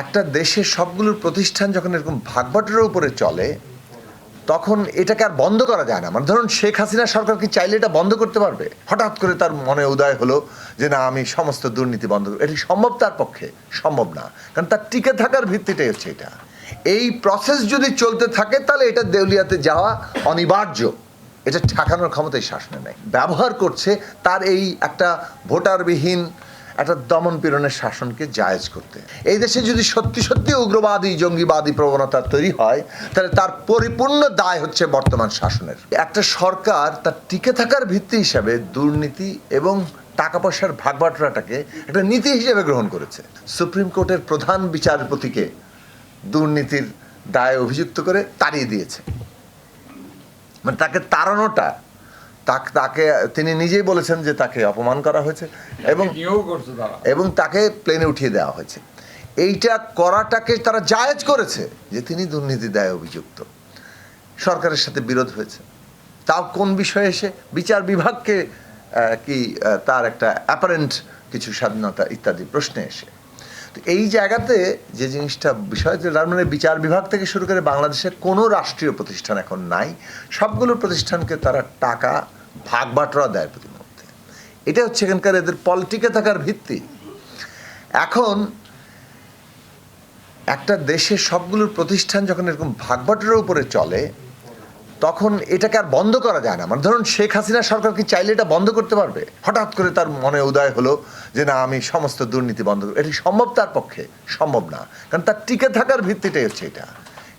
একটা দেশের সবগুলোর প্রতিষ্ঠান যখন এরকম ভাগবাটোরের উপরে চলে, তখন এটাকে আর বন্ধ করা যায় না। মানে ধরুন শেখ হাসিনা সরকার কি চাইলে এটা বন্ধ করতে পারবে? হঠাৎ করে তার মনে উদয় হলো যে, না, আমি সমস্ত দুর্নীতি বন্ধ করব এটি সম্ভব তার পক্ষে? সম্ভব না। কারণ তার টিকে থাকার ভিত্তিটাই হচ্ছে এটা। এই প্রসেস যদি চলতে থাকে, তাহলে এটা দেউলিয়াতে যাওয়া অনিবার্য। এটা ঠেকানোর ক্ষমতা এই শাসনে নেই। ব্যবহার করছে তার এই একটা ভোটারবিহীন একটা দমন পীড়নের শাসনকে জায়েজ করতে। এই দেশে যদি সত্যি সত্যি উগ্রবাদী, জঙ্গিবাদী প্রবণতা তৈরি হয়, তাহলে তার পরিপূর্ণ দায় হচ্ছে বর্তমান শাসনের। একটা সরকার তার টিকে থাকার ভিত্তি হিসাবে দুর্নীতি এবং টাকা পয়সার ভাগবাটোরাটাকে একটা নীতি হিসেবে গ্রহণ করেছে। সুপ্রিম কোর্টের প্রধান বিচারপতিকে দুর্নীতির দায়ে অভিযুক্ত করে তাড়িয়ে দিয়েছে। মানে তাকে তাড়ানোটা তাক- তাকে তিনি নিজেই বলেছেন যে তাকে অপমান করা হয়েছে এবং এবং তাকে প্লেনে উঠিয়ে দেওয়া হয়েছে। এইটা করাটাকে তারা জায়েজ করেছে যে তিনি দুর্নীতি দায় অভিযুক্ত। সরকারের সাথে বিরোধ হয়েছে। তাও কোন বিষয়ে এসে বিচার বিভাগকে কি তার একটা অ্যাপারেন্ট কিছু স্বাধীনতা ইত্যাদি প্রশ্নে এসে এই জায়গাতে যে জিনিসটা বিষয় তার মানে বিচার বিভাগ থেকে শুরু করে বাংলাদেশে কোনো রাষ্ট্রীয় প্রতিষ্ঠান এখন নাই। সবগুলো প্রতিষ্ঠানকে তারা টাকা, ভাগ বাটোয়া দেয় প্রতি এটা হচ্ছে এখানকার এদের পলিটিকে থাকার ভিত্তি। এখন একটা দেশের সবগুলোর প্রতিষ্ঠান যখন এরকম ভাগবাটোরের উপরে চলে তখন এটাকে আর বন্ধ করা যায় না। মানে ধরুন শেখ হাসিনা সরকার কি চাইলে এটা বন্ধ করতে পারবে? হঠাৎ করে তার মনে উদয় হলো যে, না, আমি সমস্ত দুর্নীতি বন্ধ করব। এটি সম্ভব তার পক্ষে? সম্ভব না। কারণ তার টিকে থাকার ভিত্তিটাই হচ্ছে এটা।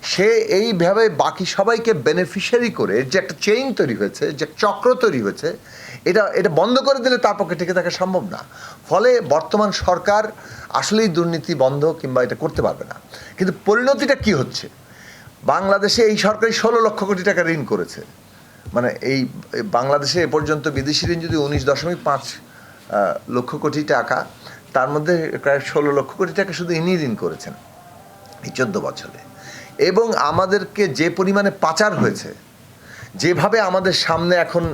সে এইভাবে বাকি সবাইকে বেনিফিশিয়ারি করে যে একটা চেইন তৈরি হয়েছে, যে চক্র তৈরি হয়েছে, এটা এটা বন্ধ করে দিলে তার পক্ষে টিকে থাকা সম্ভব না। ফলে বর্তমান সরকার আসলেই দুর্নীতি বন্ধ কিংবা এটা করতে পারবে না। কিন্তু পরিণতিটা কি হচ্ছে? বাংলাদেশে এই সরকারি ষোলো লক্ষ কোটি টাকা ঋণ করেছে। মানে এই বাংলাদেশে এ পর্যন্ত বিদেশি ঋণ যদি উনিশ দশমিক পাঁচ লক্ষ কোটি টাকা, তার মধ্যে প্রায় ষোলো লক্ষ কোটি টাকা শুধু ইনি ঋণ করেছেন এই চোদ্দ বছরে। এবং আমাদেরকে যে পরিমাণে পাচার হয়েছে, যেভাবে আমাদের সামনে এখন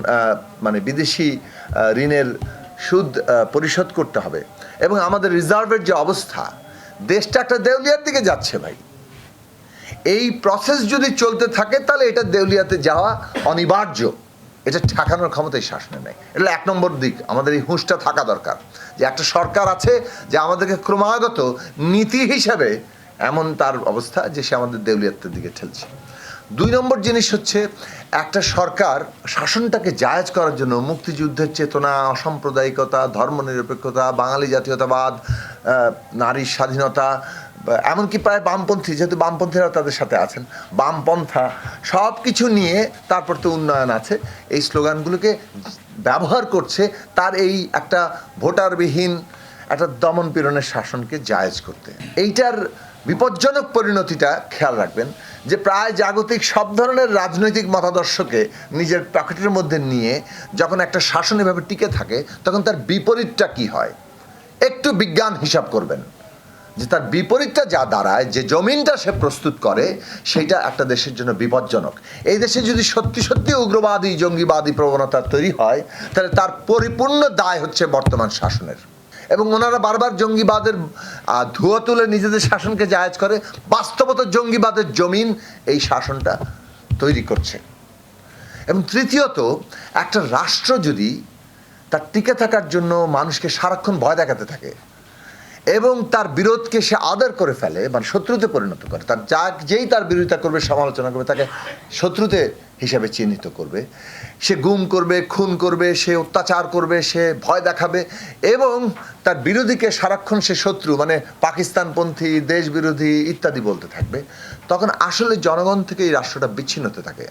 মানে বিদেশি ঋণের সুদ পরিশোধ করতে হবে, এবং আমাদের রিজার্ভের যে অবস্থা, দেশটা একটা দেউলিয়ার দিকে যাচ্ছে ভাই। এই প্রসেস যদি চলতে থাকে, তাহলে এটা দেউলিয়াতে যাওয়া অনিবার্য। এটা ঠেকানোর ক্ষমতা এই শাসনে নেই। এটা এক নম্বর দিক, আমাদের এই হুঁশটা থাকা দরকার। যে একটা সরকার আছে, যে আমাদেরকে ক্রমাগত নীতি হিসাবে এমন তার অবস্থা যে সে আমাদের দেউলিয়াতের দিকে ঠেলছে। দুই নম্বর জিনিস হচ্ছে, একটা সরকার শাসনটাকে জায়েজ করার জন্য মুক্তিযুদ্ধের চেতনা, অসাম্প্রদায়িকতা, ধর্মনিরপেক্ষতা, বাঙালি জাতীয়তাবাদ নারীর স্বাধীনতা এমনকি প্রায় বামপন্থী, যেহেতু বামপন্থীরা তাদের সাথে আছেন, বামপন্থা সব কিছু নিয়ে তারপর তো উন্নয়ন আছে, এই স্লোগানগুলোকে ব্যবহার করছে তার এই একটা ভোটারবিহীন, একটা দমন পীড়নের শাসনকে জায়েজ করতে। এইটার বিপজ্জনক পরিণতিটা খেয়াল রাখবেন যে প্রায় জাগতিক সব ধরনের রাজনৈতিক মতাদর্শকে নিজের পকেটের মধ্যে নিয়ে যখন একটা শাসন এভাবে টিকে থাকে, তখন তার বিপরীতটা কি হয়? একটু বিজ্ঞান হিসাব করবেন। যে তার বিপরীতটা যা দাঁড়ায়, যে জমিনটা সে প্রস্তুত করে, সেটা একটা দেশের জন্য বিপজ্জনক। এই দেশে যদি সত্যি সত্যি উগ্রবাদী, জঙ্গিবাদী প্রবণতা তৈরি হয়, তাহলে তার পরিপূর্ণ দায় হচ্ছে বর্তমান শাসনের। এবং ওনারা বারবার জঙ্গিবাদের ধুয়ো তুলে নিজেদের শাসনকে জায়েজ করে, বাস্তবত জঙ্গিবাদের জমিন এই শাসনটা তৈরি করছে। এবং তৃতীয়ত, একটা রাষ্ট্র যদি তার টিকে থাকার জন্য মানুষকে সারাক্ষণ ভয় দেখাতে থাকে এবং তার বিরোধকে সে আদর করে ফেলে মানে শত্রুতে পরিণত করে। তার যা যেই তার বিরোধিতা করবে, সমালোচনা করবে, তাকে শত্রুতে হিসাবে চিহ্নিত করবে। সে গুম করবে, খুন করবে, সে অত্যাচার করবে, সে ভয় দেখাবে এবং তার বিরোধীকে সারাক্ষণ সে শত্রু মানে পাকিস্তানপন্থী দেশ বিরোধী ইত্যাদি বলতে থাকবে। তখন আসলে জনগণ থেকে এই রাষ্ট্রটা বিচ্ছিন্ন হতে থাকে।